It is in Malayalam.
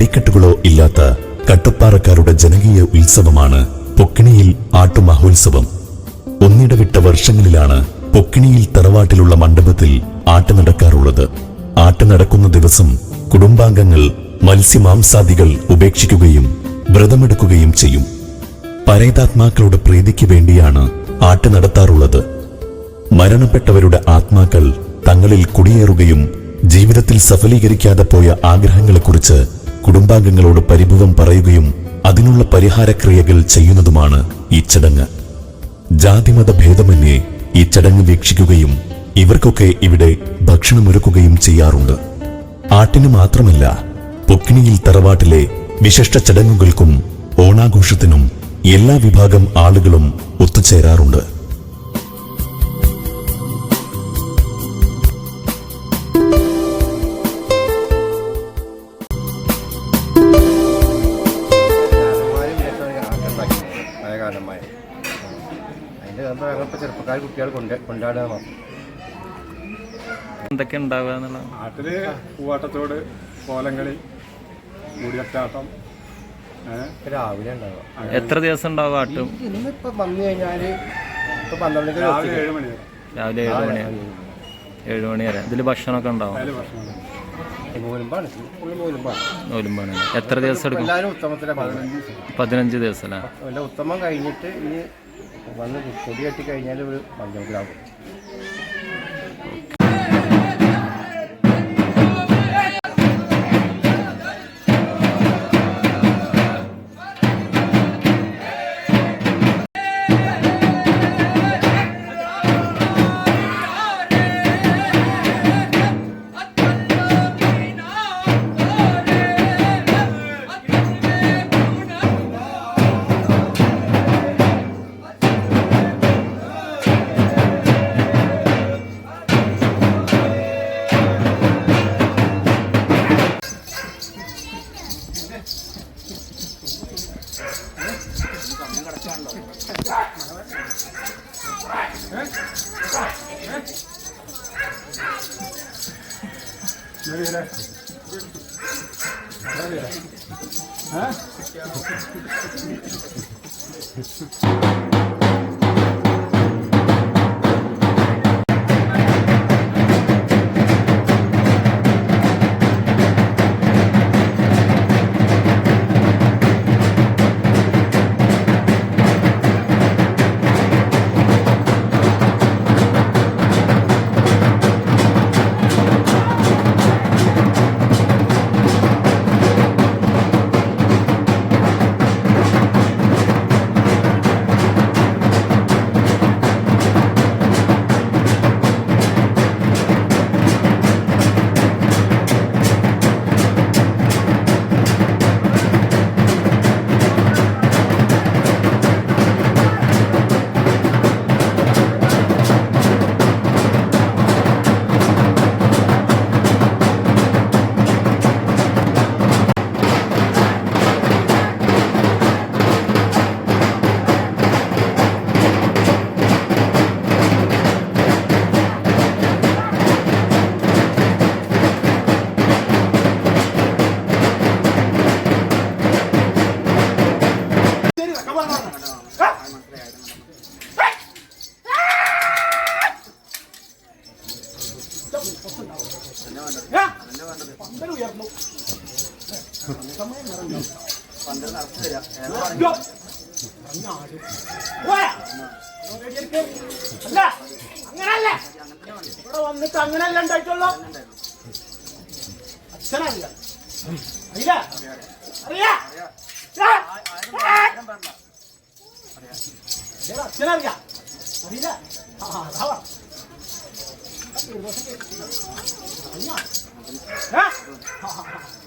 വെടിക്കെട്ടുകളോ ഇല്ലാത്ത കട്ടപ്പാറക്കാരുടെ ജനകീയ ഉത്സവമാണ് പൊക്കിണിയിൽ ആട്ടുമഹോത്സവം. ഒന്നിടവിട്ട വർഷങ്ങളിലാണ് പൊക്കിണിയിൽ തറവാട്ടിലുള്ള മണ്ഡപത്തിൽ ആട്ട് നടക്കാറുള്ളത് ആട്ട് നടക്കുന്ന ദിവസം കുടുംബാംഗങ്ങൾ മത്സ്യമാംസാദികൾ ഉപേക്ഷിക്കുകയും വ്രതമെടുക്കുകയും ചെയ്യും. പരേതാത്മാക്കളുടെ പ്രീതിക്ക് വേണ്ടിയാണ് ആട്ട് നടത്താറുള്ളത് മരണപ്പെട്ടവരുടെ ആത്മാക്കൾ തങ്ങളിൽ കുടിയേറുകയും ജീവിതത്തിൽ സഫലീകരിക്കാതെ പോയ ആഗ്രഹങ്ങളെക്കുറിച്ച് കുടുംബാംഗങ്ങളോട് പരിഭവം പറയുകയും അതിനുള്ള പരിഹാരക്രിയകൾ ചെയ്യുന്നതുമാണ് ഈ ചടങ്ങ്. ജാതിമത ഭേദമന്യേ ഈ ചടങ്ങ് വീക്ഷിക്കുകയും ഇവർക്കൊക്കെ ഇവിടെ ഭക്ഷണമൊരുക്കുകയും ചെയ്യാറുണ്ട്. ആട്ടിന് മാത്രമല്ല പൊക്കിണിയിൽ തറവാട്ടിലെ വിശിഷ്ട ചടങ്ങുകൾക്കും ഓണാഘോഷത്തിനും എല്ലാ വിഭാഗം ആളുകളും ഒത്തുചേരാറുണ്ട്. ചെറുപ്പക്കാർ കുട്ടികൾ കൊണ്ട് കൊണ്ടാടുക. മാത്രം എന്തൊക്കെ ഉണ്ടാവുക എന്നുള്ള നാട്ടിൽ പൂവാട്ടത്തോട് കോലങ്ങളി കൂടിയറ്റാട്ടം ഏഹ് രാവിലെ ഉണ്ടാവുക. എത്ര ദിവസം ഉണ്ടാവും ആട്ടും? ഇന്നിപ്പോ വന്നു കഴിഞ്ഞാൽ ഇപ്പൊ പന്ത്രണ്ട് രാവിലെ ഏഴ് മണി വരെ രാവിലെ ഏഴ് മണി. ഏഴ് മണി വരെ. ഇതിൽ ഭക്ഷണമൊക്കെ ഉണ്ടാവും? ഭക്ഷണം ഫുള്ള് നോലുമ്പാണ് എത്ര ദിവസം എടുക്കും? എല്ലാവരും ഉത്തമത്തിലെ പതിനഞ്ച് പതിനഞ്ച് ദിവസം അല്ലേ ഉത്തമം കഴിഞ്ഞിട്ട് ഇനി വന്ന് കൊടി കെട്ടി കഴിഞ്ഞാൽ ഒരു है പഞ്ചമിലാകും അല്ല അങ്ങനല്ല ഇവിടെ വന്നിട്ട് അങ്ങനല്ല ഉണ്ടായിട്ടുള്ളൂ അച്ഛനല്ല അറിയില്ല അറിയാ അച്ഛനറിയാ. അറിയില്ല. ആ അതാ പറ. അറിഞ്ഞോ? ഏ? ആ, ആ, ആ.